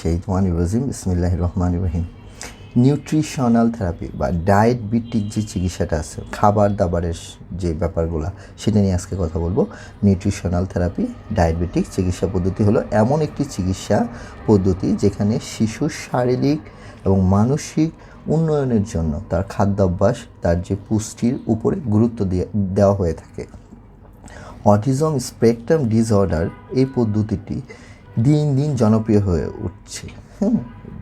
সেইতান ইব্রাজিম ইসমিল্লাহ Rahman Ibrahim nutritional therapy বা ডায়েট ভিত্তিক যে চিকিৎসাটা আছে, খাবার দাবারের যে ব্যাপারগুলো, সেটা নিয়ে আজকে কথা বলব। নিউট্রিশনাল থেরাপি ভিত্তিক চিকিৎসা পদ্ধতি হলো এমন একটি চিকিৎসা পদ্ধতি যেখানে শিশুর শারীরিক এবং মানসিক উন্নয়নের জন্য তার খাদ্যাভ্যাস, তার যে পুষ্টির উপরে গুরুত্ব দিয়ে, দেওয়া হয়ে থাকে। অটিজম স্পেকট্রাম ডিসঅর্ডার এই পদ্ধতিটি দিন দিন জনপ্রিয় হয়ে উঠছে। হুম।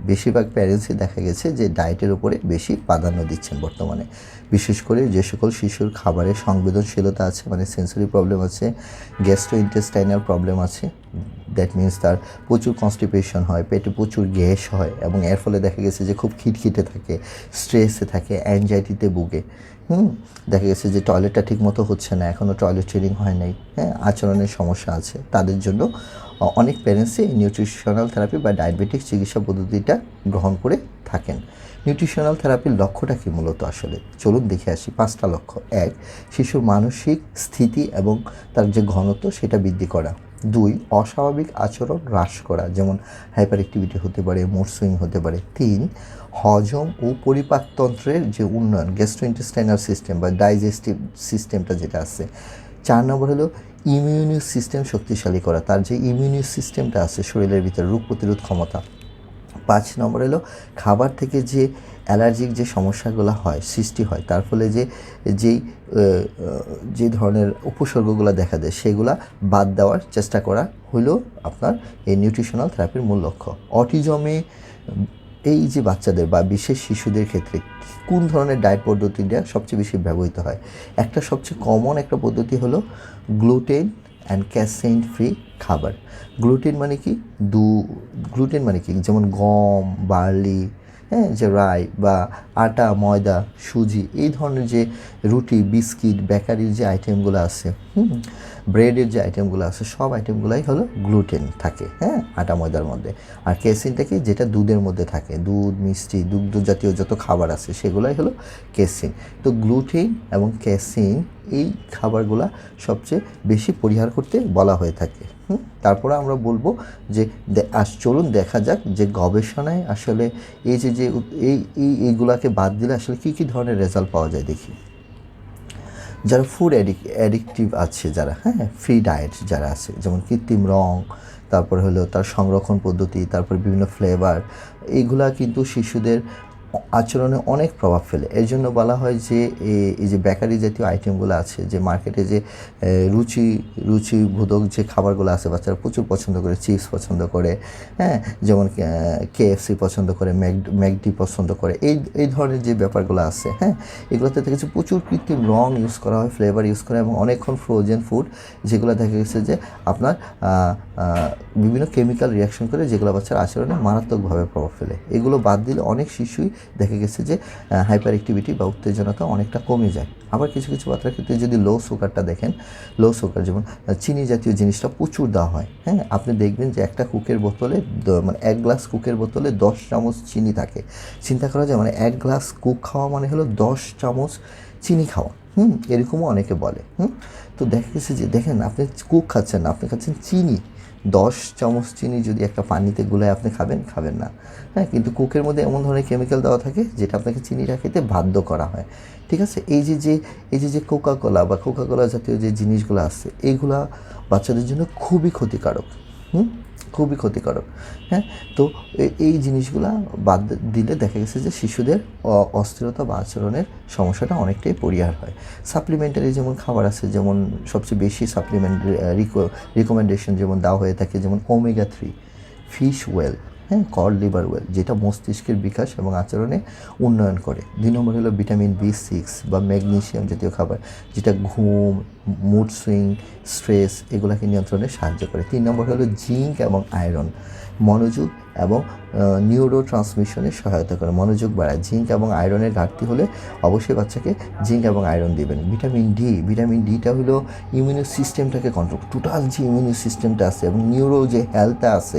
বেশিরভাগ প্যারেন্টসই দেখা গেছে যে ডায়েটের উপরে বেশি প্রাধান্য দিচ্ছেন বর্তমানে। বিশেষ করে যে সকল শিশুর খাবারের সংবেদনশীলতা আছে মানে সেন্সরি প্রবলেম আছে গ্যাস্ট্রো ইন্টেস্টাইনাল প্রবলেম আছে দ্যাট মিন্স তার প্রচুর কনস্টিপেশন হয়, পেটে প্রচুর গ্যাস হয় এবং এর ফলে দেখা গেছে যে খুব খিটখিটে থাকে স্ট্রেসে থাকে অ্যাংজাইটিতে ভুগে। হুম, দেখা গেছে যে টয়লেটটা ঠিক মতো হচ্ছে না এখনও টয়লেট ট্রেনিং হয় নাই হ্যাঁ আচরণের সমস্যা আছে। তাদের জন্য অনেক প্যারেন্টসই নিউট্রিশনাল থেরাপি বা ডায়াবেটিক চিকিৎসা পদ্ধতিটা গ্রহণ করে থাকেন। নিউট্রিশনাল থেরাপির লক্ষ্যটা কি মূলত আসলে? চলুন দেখে আসি পাঁচটা লক্ষ্য। এক, শিশুর মানসিক স্থিতি এবং তার যে ঘনত্ব সেটা বৃদ্ধি করা। দুই, অস্বাভাবিক আচরণ হ্রাস করা, যেমন হাইপার অ্যাক্টিভিটি হতে পারে মুড সুইং হতে পারে। তিন, হজম ও পরিপাকতন্ত্রের যে উন্নয়ন গ্যাস্ট্রোইন্টেস্টাইনাল সিস্টেম বা ডাইজেস্টিভ সিস্টেমটা যেটা আছে। চার নম্বর হলো ইমিউনি সিস্টেম শক্তিশালী করা। তার যে ইমিউনি সিস্টেমটা আছে, শরীরের ভিতরে রোগ প্রতিরোধ ক্ষমতা। পাঁচ নম্বর এলো, খাবার থেকে যে অ্যালার্জিক যে সমস্যাগুলো হয়, সৃষ্টি হয়, তার ফলে যে, যেই যে ধরনের উপসর্গগুলো দেখা দেয়, সেগুলা বাদ দেওয়ার চেষ্টা করা হলো আপনার এই নিউট্রিশনাল থেরাপির মূল লক্ষ্য। অটিজমে, এই যে বাচ্চাদের বা বিশেষ শিশুদের ক্ষেত্রে কোন ধরনের ডায়েট পদ্ধতিটা সবচেয়ে বেশি ব্যবহৃত হয়? একটা সবচেয়ে কমন একটা পদ্ধতি হলো গ্লুটেন অ্যান্ড ক্যাসেইন ফ্রি খাবার। গ্লুটেন মানে কি? দু গ্লুটেন মানে কি? যেমন গম বার্লি হ্যাঁ যে রাই বা আটা, ময়দা, সুজি, এই ধরনের যে রুটি, বিস্কিট, বেকারির যে আইটেমগুলো আছে, হুম ব্রেডের যে আইটেমগুলো আছে, সব আইটেমগুলাই হলো গ্লুটেন থাকে হ্যাঁ আটা, ময়দার মধ্যে। আর কেসিনটা কি যেটা দুধের মধ্যে থাকে, দুধ, মিষ্টি, দুগ্ধ জাতীয় যত খাবার আছে, সেগুলাই হলো কেসিন। তো গ্লুটেন এবং ক্যাসিন এই খাবারগুলা সবচেয়ে বেশি পরিহার করতে বলা হয়ে থাকে। হুম, তারপরে আমরা বলব যে আস, চলুন দেখা যাক যে গবেষণায় আসলে এই যে যে এই এই, এইগুলাকে বাদ দিলে আসলে কী কী ধরনের রেজাল্ট পাওয়া যায় দেখি। যারা ফুড অ্যাডিক অ্যাডিকটিভ আছে যারা হ্যাঁ ফ্রি ডায়েট যারা আছে, যেমন কৃত্রিম রং, তারপরে হলো তার সংরক্ষণ পদ্ধতি, তারপর বিভিন্ন ফ্লেভার এইগুলা কিন্তু শিশুদের আচরণে অনেক প্রভাব ফেলে। এর জন্য বলা হয় যে এই যে বেকারি জাতীয় আইটেমগুলো আছে, যে মার্কেটে যে রুচি, রুচিবোধক যে খাবারগুলো আছে, বাচ্চারা প্রচুর পছন্দ করে, চিপস পছন্দ করে হ্যাঁ? যেমন কেএফসি পছন্দ করে, ম্যাক, ম্যাকডি পছন্দ করে, এই এই ধরনের যে ব্যাপারগুলো আছে হ্যাঁ? এগুলোতে দেখা গেছে প্রচুর কৃত্রিম রং ইউজ করা হয়, ফ্লেভার ইউজ করা এবং অনেকক্ষণ ফ্রোজেন ফুড, যেগুলো দেখা গেছে যে আপনার বিভিন্ন কেমিক্যাল রিয়াকশন করে, যেগুলো বাচ্চার আচরণে মারাত্মকভাবে প্রভাব ফেলে। এগুলো বাদ দিলে অনেক শিশুই দেখা গেছে যে হাইপার অ্যাক্টিভিটি বা উত্তেজনতা অনেকটা কমে যায়। আবার কিছু কিছু বাচ্চার ক্ষেত্রে যদি লো সুগারটা দেখেন লো সুগার যেমন চিনি জাতীয় জিনিসটা প্রচুর দেওয়া হয় হ্যাঁ? আপনি দেখবেন যে একটা কুকের বোতলে মানে এক গ্লাস কুকের বোতলে দশ চামচ চিনি থাকে। চিন্তা করা যায় মানে এক গ্লাস কুক খাওয়া মানে হলো দশ চামচ চিনি খাওয়া, হুম? এরকমও অনেকে বলে, হুম? তো দেখা গেছে যে, দেখেন আপনি কুক খাচ্ছেন না, আপনি খাচ্ছেন চিনি। দশ চামচ চিনি যদি একটা পানিতে গুলায় আপনি খাবেন খাবেন না। হ্যাঁ কিন্তু কোকের মধ্যে এমন ধরনের কেমিক্যাল দেওয়া থাকে যেটা আপনাকে চিনিটা খেতে বাধ্য করা হয়। ঠিক আছে? এই যে যে, এই যে যে কোকাকোলা বা কোকাকোলা জাতীয় যে জিনিসগুলো আছে এইগুলা বাচ্চাদের জন্য খুবই ক্ষতিকারক। হুম? খুবই ক্ষতিকারক হ্যাঁ? তো এই জিনিসগুলা বাদ দিলে দেখা গেছে যে শিশুদের অস্থিরতা বা আচরণের সমস্যাটা অনেকটাই পরিহার হয়। সাপ্লিমেন্টারি যেমন খাবার আছে, যেমন সবচেয়ে বেশি সাপ্লিমেন্ট রিকমেন্ডেশন যেমন দেওয়া হয়ে থাকে, যেমন ওমেগা থ্রি ফিশ ওয়েল হ্যাঁ কর লিভার ওয়েল যেটা মস্তিষ্কের বিকাশ এবং আচরণে উন্নয়ন করে। দুই নম্বর হলো ভিটামিন বি সিক্স বা ম্যাগনেশিয়াম জাতীয় খাবার, যেটা ঘুম মুড সুইং স্ট্রেস এগুলোকে নিয়ন্ত্রণে সাহায্য করে। তিন নম্বর হলো জিঙ্ক এবং আয়রন মনোযোগ এবং নিউরো ট্রান্সমিশনে সহায়তা করে। মনোযোগ বাড়ায়। জিঙ্ক এবং আয়রনের ঘাটতি হলে অবশ্যই বাচ্চাকে জিঙ্ক এবং আয়রন দেবেন। Vitamin D. ভিটামিন ডিটা হলো ইমিউনি সিস্টেমটাকে কন্ট্রোল টোটাল যে ইমিউনি সিস্টেমটা আছে এবং নিউরো যে হেলথটা আছে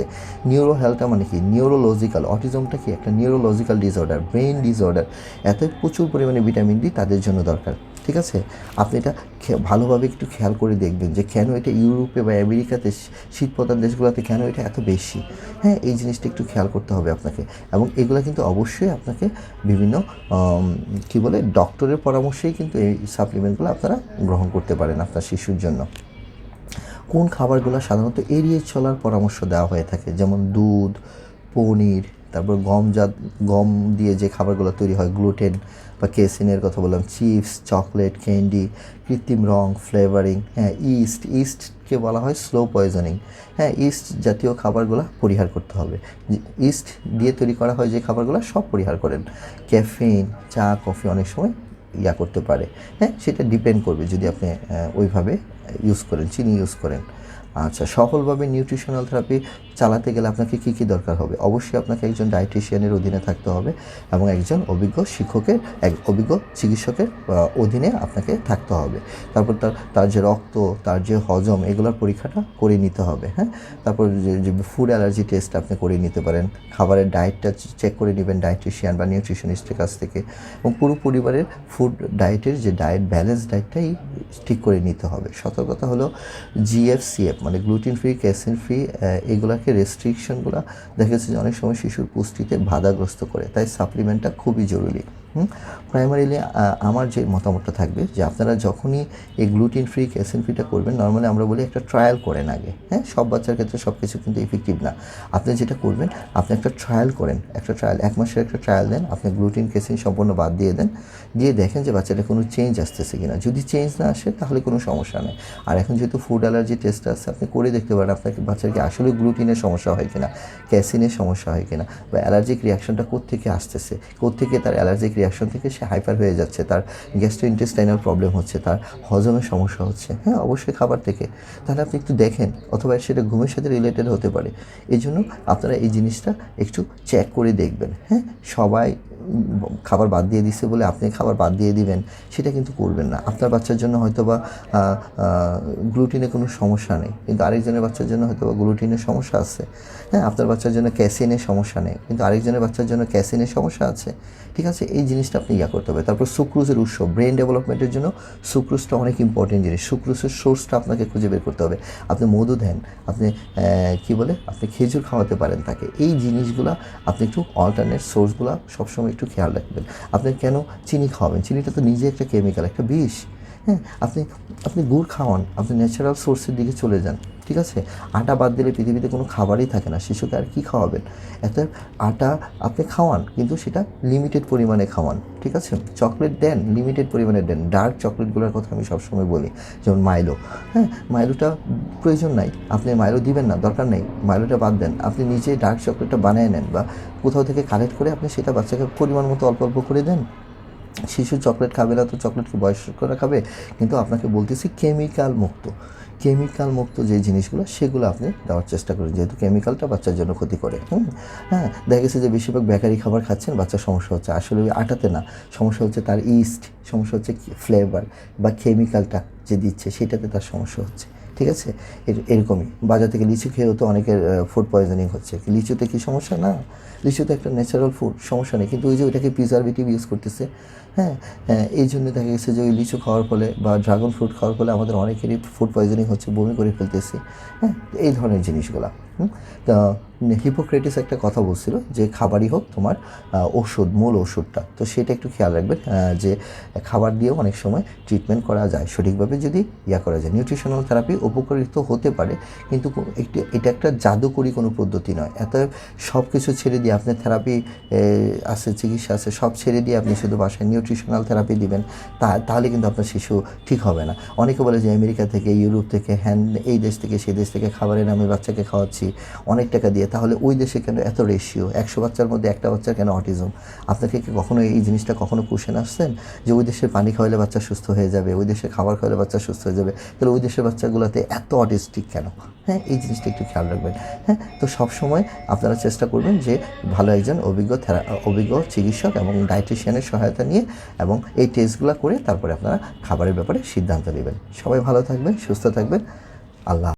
নিউরো হেলথটা মানে কি? নিউরোলজিক্যাল অটিজমটা কি? একটা নিউরোলজিক্যাল ডিসঅর্ডার ব্রেন ডিসঅর্ডার এত প্রচুর পরিমাণে ভিটামিন ডি তাদের জন্য দরকার। ঠিক আছে? আপনি এটা ভালোভাবে একটু খেয়াল করে দেখবেন যে কেন এটা ইউরোপে বা আমেরিকাতে শী- শীতপ্রধান দেশগুলোতে কেন এটা এত বেশি? হ্যাঁ এই জিনিসটা একটু খেয়াল করতে হবে আপনাকে। এবং এগুলো কিন্তু অবশ্যই আপনাকে বিভিন্ন কি বলে, ডক্টরের পরামর্শেই কিন্তু এই সাপ্লিমেন্টগুলো আপনারা গ্রহণ করতে পারেন আপনার শিশুর জন্য। কোন খাবারগুলো সাধারণত এড়িয়ে চলার পরামর্শ দেওয়া হয়ে থাকে? যেমন দুধ, পনির তারপর গম জাত, গম দিয়ে যে খাবারগুলো তৈরি হয় গ্লুটেন বা কেসিনের কথা বললাম, চিপস, চকলেট, ক্যান্ডি, কৃত্রিম রং, ফ্লেভারিং হ্যাঁ ইস্ট, ইস্টকে বলা হয় স্লো পয়জনিং। হ্যাঁ ইস্ট জাতীয় খাবারগুলো পরিহার করতে হবে। ইস্ট দিয়ে তৈরি করা হয় যে খাবারগুলো সব পরিহার করেন। ক্যাফিন চা, কফি অনেক সময় ইয়া করতে পারে। হ্যাঁ সেটা ডিপেন্ড করবে যদি আপনি ওইভাবে ইউজ করেন, চিনি ইউজ করেন। আচ্ছা সফলভাবে নিউট্রিশনাল থেরাপি চালাতে গেলে আপনাকে কী কী দরকার হবে? অবশ্যই আপনাকে একজন ডায়েটিশিয়ানের অধীনে থাকতে হবে এবং একজন অভিজ্ঞ শিক্ষকের, এক অভিজ্ঞ চিকিৎসকের অধীনে আপনাকে থাকতে হবে। তারপর তার তার যে রক্ত, তার যে হজম, এগুলোর পরীক্ষাটা করে নিতে হবে হ্যাঁ? তারপর যে ফুড অ্যালার্জি টেস্ট আপনি করে নিতে পারেন। খাবারের ডায়েটটা চেক করে নেবেন ডায়েটিশিয়ান বা নিউট্রিশনিস্টের কাছ থেকে এবং পুরো পরিবারের ফুড ডায়েটের যে ডায়েট ব্যালেন্স ডায়েটটাই ঠিক করে নিতে হবে। সতর্কতা হলো জিএফসিএফ মানে গ্লুটিন ফ্রি ক্যাসিন ফ্রি এগুলাকে রেস্ট্রিকশনগুলো দেখা যাচ্ছে যে অনেক সময় শিশুর পুষ্টিতে বাধাগ্রস্ত করে, তাই সাপ্লিমেন্টটা খুবই জরুরি। প্রাইমারিলি আমার যে মতামতটা থাকবে যে আপনারা যখনই এই গ্লুটিন ফ্রি ক্যাসিন ফ্রিটা করবেন নর্মালি আমরা বলি একটা ট্রায়াল করেন আগে। হ্যাঁ? সব বাচ্চার ক্ষেত্রে সব কিছু কিন্তু ইফেক্টিভ না। আপনি যেটা করবেন, আপনি একটা ট্রায়াল করেন, একটা ট্রায়াল এক মাসের একটা ট্রায়াল দেন, আপনি গ্লুটিন ক্যাসিন সম্পূর্ণ বাদ দিয়ে দেন, দিয়ে দেখেন যে বাচ্চাটা কোনো চেঞ্জ আসতেছে কিনা। যদি চেঞ্জ না আসে, তাহলে কোনো সমস্যা নেই। আর এখন যেহেতু ফুড অ্যালার্জি টেস্ট আছে, আপনি করে দেখতে পারেন আপনাকে বাচ্চার কি আসলে গ্লুটিনের সমস্যা হয় কিনা ক্যাসিনের সমস্যা হয় কিনা, বা অ্যালার্জিক রিয়াকশনটা কোত্থেকে আসতেছে, কোত্থেকে তার অ্যালার্জিক রিয়াকশন থেকে সে হাইপার হয়ে যাচ্ছে, তার গ্যাস্ট্রো ইন্টেস্টাইনাল প্রবলেম হচ্ছে, তার হজমের সমস্যা হচ্ছে। হ্যাঁ অবশ্যই খাবার থেকে। তাহলে আপনি একটু দেখেন, অথবা সেটা ঘুমের সাথে রিলেটেড হতে পারে। এই জন্য আপনারা এই জিনিসটা একটু চেক করে দেখবেন। হ্যাঁ সবাই খাবার বাদ দিয়ে দিচ্ছে বলে আপনি খাবার বাদ দিয়ে দিবেন, সেটা কিন্তু করবেন না। আপনার বাচ্চার জন্য হয়তো বা গ্লুটিনে কোনো সমস্যা নেই। কিন্তু আরেকজনের বাচ্চার জন্য হয়তো বা গ্লুটিনের সমস্যা আছে। হ্যাঁ আপনার বাচ্চার জন্য ক্যাসিনের সমস্যা নেই। কিন্তু আরেকজনের বাচ্চার জন্য ক্যাসিনের সমস্যা আছে। ঠিক আছে? এই জিনিসটা আপনি ইয়া করতে হবে। তারপর সুক্রুজের উৎস। ব্রেন ডেভেলপমেন্টের জন্য সুক্রুজটা অনেক ইম্পর্টেন্ট জিনিস। সুক্রুজের সোর্সটা আপনাকে খুঁজে বের করতে হবে। আপনি মধু দেন, আপনি কি বলে? আপনি খেজুর খাওয়াতে পারেন তাকে। এই জিনিসগুলা আপনি একটু অল্টারনেট সোর্সগুলো সবসময় একটু খেয়াল রাখবেন। আপনি কেন চিনি খাওয়াবেন? চিনিটা তো নিজে একটা কেমিক্যাল একটা বিষ। হ্যাঁ আপনি আপনি গুড় খাওয়ান, আপনি ন্যাচারাল সোর্সের দিকে চলে যান। ঠিক আছে? আটা বাদ দিলে পৃথিবীতে কোনো খাবারই থাকে না। শিশুকে আর কী খাওয়াবেন? এত আটা আপনি খাওয়ান, কিন্তু সেটা লিমিটেড পরিমাণে খাওয়ান, ঠিক আছে? চকলেট দেন লিমিটেড পরিমাণে দেন। ডার্ক চকলেটগুলোর কথা আমি সবসময় বলি, যেমন মাইলো হ্যাঁ মাইলোটা প্রয়োজন নাই। আপনি মাইলো দিবেন না, দরকার নেই। মাইলোটা বাদ দেন। আপনি নিজে ডার্ক চকলেটটা বানিয়ে নেন বা কোথাও থেকে কালেক্ট করে আপনি সেটা বাচ্চাকে পরিমাণ মতো অল্প অল্প করে দেন। শিশু চকলেট খাবে না তো চকলেট বয়স্করা খাবে? কিন্তু আপনাকে বলতেছি কেমিক্যাল মুক্ত কেমিক্যাল মুক্ত যে জিনিসগুলো, সেগুলো আপনি দেওয়ার চেষ্টা করেন। যেহেতু কেমিক্যালটা বাচ্চার জন্য ক্ষতি করে হুম? হ্যাঁ দেখা গেছে যে বেশিরভাগ বেকারি খাবার খাচ্ছেন, বাচ্চার সমস্যা হচ্ছে। আসলে ওই আটাতে না, সমস্যা হচ্ছে তার ইস্ট সমস্যা হচ্ছে ফ্লেভার বা কেমিক্যালটা যে দিচ্ছে, সেটাতে তার সমস্যা হচ্ছে। ঠিক আছে? এর- এরকমই। বাজার থেকে লিচু খেয়েও তো অনেকের ফুড পয়জনিং হচ্ছে। লিচুতে কি সমস্যা? না। লিচু তো একটা ন্যাচারাল ফুড সমস্যা নেই। কিন্তু ওই যে ওইটাকে প্রিজারভেটিভ ইউজ করতেছে হ্যাঁ? হ্যাঁ, এই জন্য দেখা গেছে যে ওই লিচু খাওয়ার ফলে বা ড্রাগন ফ্রুট খাওয়ার ফলে আমাদের অনেকেরই ফুড পয়জনিং হচ্ছে বমি করে ফেলতেছি হ্যাঁ? এই ধরনের জিনিসগুলো হুম? তা হিপোক্রেটিস একটা কথা বলছিল যে খাবারই হোক তোমার ওষুধ, মূল ওষুধটা। তো সেটা একটু খেয়াল রাখবেন যে খাবার দিয়েও অনেক সময় ট্রিটমেন্ট করা যায়। সঠিকভাবে যদি ইয়া করা যায়। নিউট্রিশনাল থেরাপি উপকারিত হতে পারে, কিন্তু একটি, এটা একটা জাদুকরি কোনো পদ্ধতি নয়। এত সব কিছু ছেড়ে দিয়ে আপনি থেরাপি আছে, চিকিৎসা আছে, সব ছেড়ে দিয়ে আপনি শুধু বাসায় নিউট্রিশনাল থেরাপি দিবেন, তা, তাহলে কিন্তু আপনার শিশু ঠিক হবে না। অনেকে বলে যে আমেরিকা থেকে, ইউরোপ থেকে, হ্যান, এই দেশ থেকে সেই দেশ থেকে খাবারের নামে বাচ্চাকে খাওয়াচ্ছি, অনেক টাকা দিয়ে। তাহলে ওই দেশে কেন এত রেশিও একশো বাচ্চার মধ্যে একটা বাচ্চার কেন অটিজম আপনাকে কি কখনো এই জিনিসটা কখনো কুশন আসছেন যে ওই দেশের পানি খাওয়ালে বাচ্চা সুস্থ হয়ে যাবে, ওই দেশে খাবার খাওয়ালে বাচ্চা সুস্থ হয়ে যাবে, তাহলে ওই দেশের বাচ্চাগুলোতে এত অটিস্টিক কেন? হ্যাঁ এই জিনিসটা একটু খেয়াল রাখবেন। হ্যাঁ তো সবসময় আপনারা চেষ্টা করবেন যে ভালো একজন অভিজ্ঞ অভিজ্ঞ চিকিৎসক এবং ডায়েটিশিয়ানের সহায়তা নিয়ে এবং এই টেস্টগুলো করে তারপরে আপনারা খাবারের ব্যাপারে সিদ্ধান্ত নেবেন। সবাই ভালো থাকবেন, সুস্থ থাকবেন। আল্লাহ